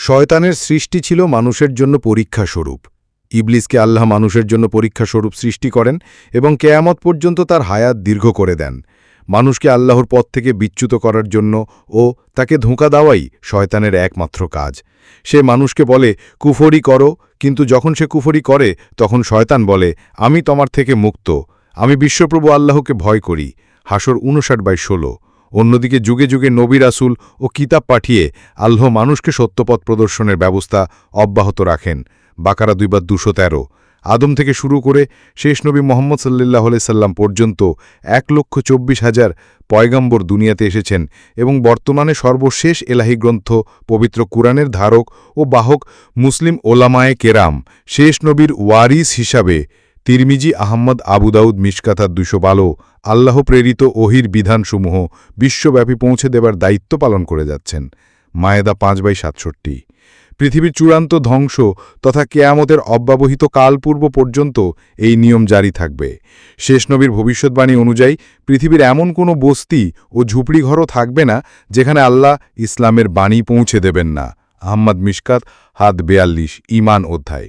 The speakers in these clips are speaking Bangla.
শয়তানের সৃষ্টি ছিল মানুষের জন্য পরীক্ষা স্বরূপ ইবলিসকে আল্লাহ মানুষের জন্য পরীক্ষা স্বরূপ সৃষ্টি করেন এবং কেয়ামত পর্যন্ত তার হায়াত দীর্ঘ করে দেন। মানুষকে আল্লাহর পথ থেকে বিচ্যুত করার জন্য ও তাকে ধোঁকা দেওয়াই শয়তানের একমাত্র কাজ। সে মানুষকে বলে, কুফরি করো। কিন্তু যখন সে কুফরি করে, তখন শয়তান বলে, আমি তোমার থেকে মুক্ত। আমি বিশ্বপ্রভু আল্লাহকে ভয় করি। হাসর উনষাট বাই ষোলো। অন্যদিকে যুগে যুগে নবী রাসুল ও কিতাব পাঠিয়ে আল্লাহ মানুষকে সত্যপথ প্রদর্শনের ব্যবস্থা অব্যাহত রাখেন। বাকারা দুইবার দুশো তেরো। আদম থেকে শুরু করে শেষ নবী মোহাম্মদ সাল্লাহ সাল্লাম পর্যন্ত এক লক্ষ চব্বিশ হাজার পয়গম্বর দুনিয়াতে এসেছেন এবং বর্তমানে সর্বশেষ এলাহি গ্রন্থ, পবিত্র কুরআনের ধারক ও বাহক মুসলিম ওলামায়ে কেরাম শেষ নবীর ওয়ারিস হিসাবে তিরমিজি, আহম্মদ আবুদাউদ মিশকাতার দুশো বালো আল্লাহ প্রেরিত ওহির বিধানসমূহ বিশ্বব্যাপী পৌঁছে দেবার দায়িত্ব পালন করে যাচ্ছেন। মায়েদা পাঁচ বাই সাতষট্টি। পৃথিবীর চূড়ান্ত ধ্বংস তথা কেয়ামতের অব্যবহিত কালপূর্ব পর্যন্ত এই নিয়ম জারি থাকবে। শেষ নবীর ভবিষ্যৎবাণী অনুযায়ী পৃথিবীর এমন কোনো বস্তি ও ঝুপড়িঘরও থাকবে না যেখানে আল্লাহ ইসলামের বাণী পৌঁছে দেবেন না। আহম্মদ মিশকাত, হাত বেয়াল্লিশ ইমান অধ্যায়।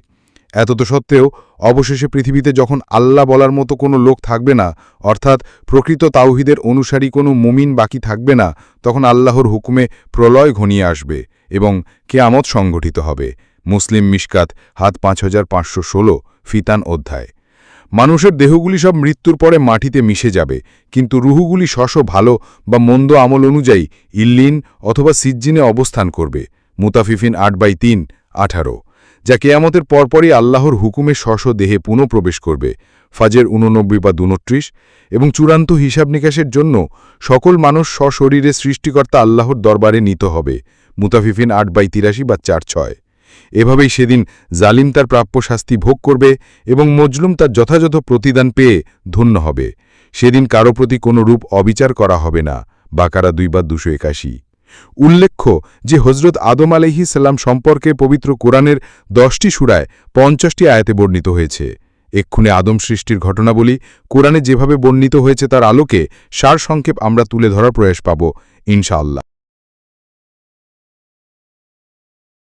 এতত সত্ত্বেও অবশেষে পৃথিবীতে যখন আল্লাহ বলার মতো কোনো লোক থাকবে না, অর্থাৎ প্রকৃত তাওহিদের অনুসারী কোনো মুমিন বাকি থাকবে না, তখন আল্লাহর হুকুমে প্রলয় ঘনিয়ে আসবে এবং কেয়ামত সংগঠিত হবে। মুসলিম মিশকাত, হাত পাঁচ হাজার পাঁচশো ষোলো, ফিতান অধ্যায়। মানুষের দেহগুলি সব মৃত্যুর পরে মাটিতে মিশে যাবে, কিন্তু রুহুগুলি শশ ভালো বা মন্দ আমল অনুযায়ী ইল্লিন অথবা সিজ্জিনে অবস্থান করবে। মুতাফিফিন আট বাই তিন, আঠারো। যা কেয়ামতের পরপরই আল্লাহর হুকুমে শশ দেহে পুনঃপ্রবেশ করবে, ফাজের উননব্বই বা দুনত্রিশ, এবং চূড়ান্ত হিসাব নিকাশের জন্য সকল মানুষ স্বশরীরে সৃষ্টিকর্তা আল্লাহর দরবারে নিত হবে, মুতাফিফিন আট বাই তিরাশি বা চার ছয়। এভাবেই সেদিন জালিম তার প্রাপ্য শাস্তি ভোগ করবে এবং মজলুম তার যথাযথ প্রতিদান পেয়ে ধন্য হবে। সেদিন কারও প্রতি কোনো রূপ অবিচার করা হবে না, বাকারা দুই বা দুশো একাশি। উল্লেখ্য যে হজরত আদম আলহি সাল্লাম সম্পর্কে পবিত্র কোরআনের দশটি সুরায় পঞ্চাশটি আয়াতে বর্ণিত হয়েছে। এক্ষুনে আদম সৃষ্টির ঘটনাবলী কোরআনে যেভাবে বর্ণিত হয়েছে তার আলোকে সারসংক্ষেপ আমরা তুলে ধরার প্রয়াস পাব, ইনশাআল্লাহ।